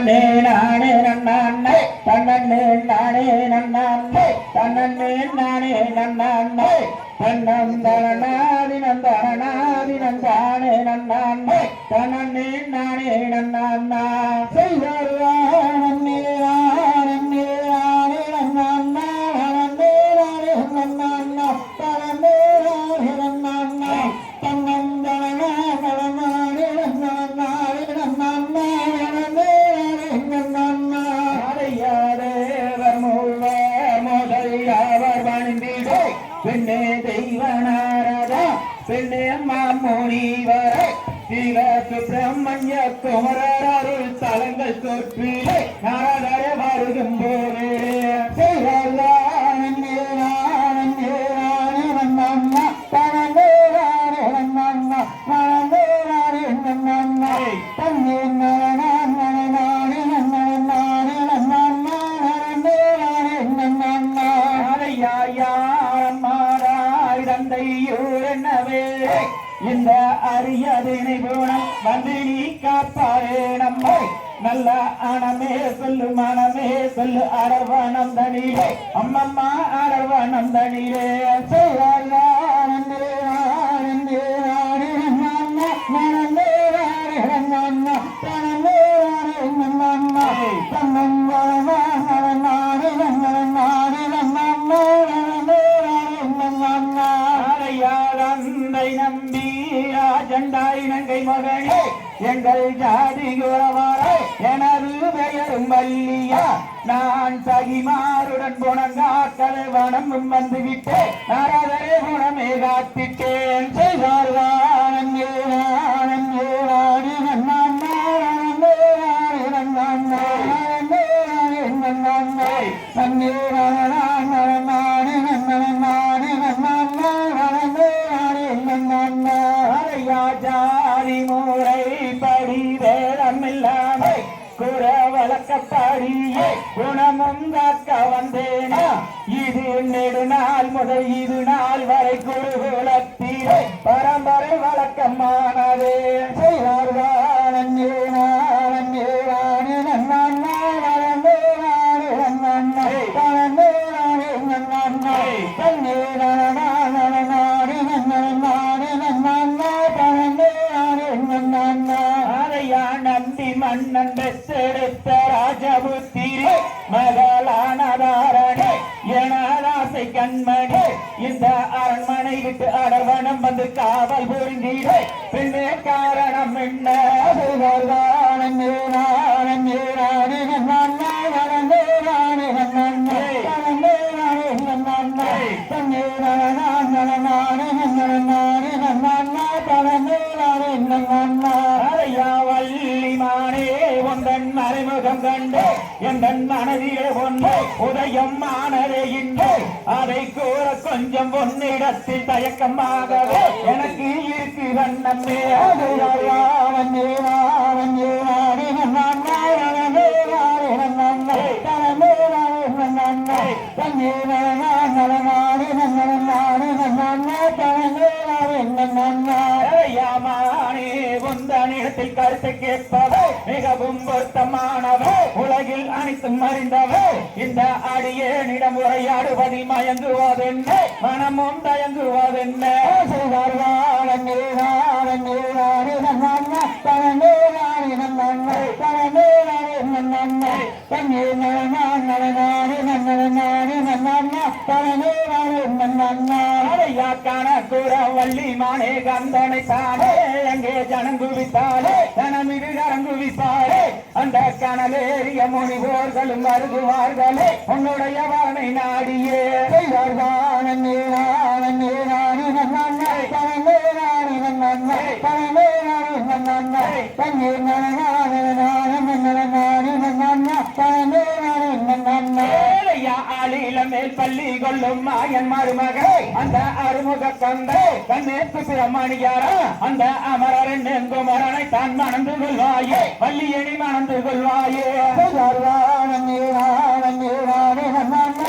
தன்னே நானே நன்னாண்ணே தன்னே நானே நன்னாண்ணே தன்னே நானே நன்னாண்ணே தன்னம் தரணாதினம் தரணாதினம் தானே நன்னாண்ணே தன்னே நானே நன்னாண்ணா செய்வாரா சிவனாரதா பெண்ணே மாமுனிவரை தில சுப்பிரமணிய குமரர் அருள் தலங்கள் தொற்றிலே நாரதர வருகும் போதே இந்த அரியதினை போனம் வந்து நீ காப்பாரே நம்மை. நல்ல அணமே சொல்லு மனமே சொல்லு அரவணம் தனிலே அம்மம்மா அரவணம் தனிலே செய்வாரா எங்கள் ஜாதி எனது பெயரும் வல்லியா நான் சகிமாருடன் குணங்காக்கலை வனமும் வந்து விட்டேன் குணமே காத்திட்டேன். செய்தார்தான் ஜாதி வழக்கப்படியே குணமும் காக்க வந்தேனா? இது நெடுநாள் முதல் இது நாள் வரை குருகுலத்திலே பரம்பரை வழக்கமானதே. செய்வார்கள் மன்னன் பெற்றெடுத்த ராஜபுத்திரி மகளானதாரணே எனதாசை கண்மணி இந்த அரண்மனை விட்டு அடர்வனம் வந்து காவல் புரிந்தீரே. பின்னே காரணம் என்ன? நானே நானே நானே எந்தன் மனதிலே ஒன்று உதயம் ஆனதே இன்று அதை கூற கொஞ்சம் ஒன்னிடத்தில் தயக்கமாகவே எனக்கு இருக்கு வண்ணமே வண்ணே வண்ணே நானே நன்னானே மிகவும் பொருத்தமானவர் உலகில் இந்த அடியே நிடம் அடியேனிடம் உரையாடுவதில் மயங்குவதென்ன? மனமும் தயங்குவதென்ன? தன்னே நானே நன்னானே தன்னே நானே தன்னே அடையா கூற வள்ளி மானே கந்தனை தானே. எங்கே ஜனங்குவித்தாலே தனமிடு கரங்குவிப்பாரே அந்த கனலேறிய முனிவோர்களும் வருகுவார்களே. உன்னுடைய வானை நாடியே. செய்வார்கள் நானே நானே நன்னானே தன்னே நானே நன்னானே தனமே நானே நன்னானே தங்கே நானே நானே நானே ஆளில மேல் பள்ளி கொள்ளும் மாயன் மருமகை அந்த அருமுக கந்தை கண்ணேற்று பிரமணியாரா அந்த அமரன் நெங்குமரனை தான் மணந்து கொள்வாயே வள்ளியணி மணந்து கொள்வாயே. நன்னே நானே நானே நன்னானே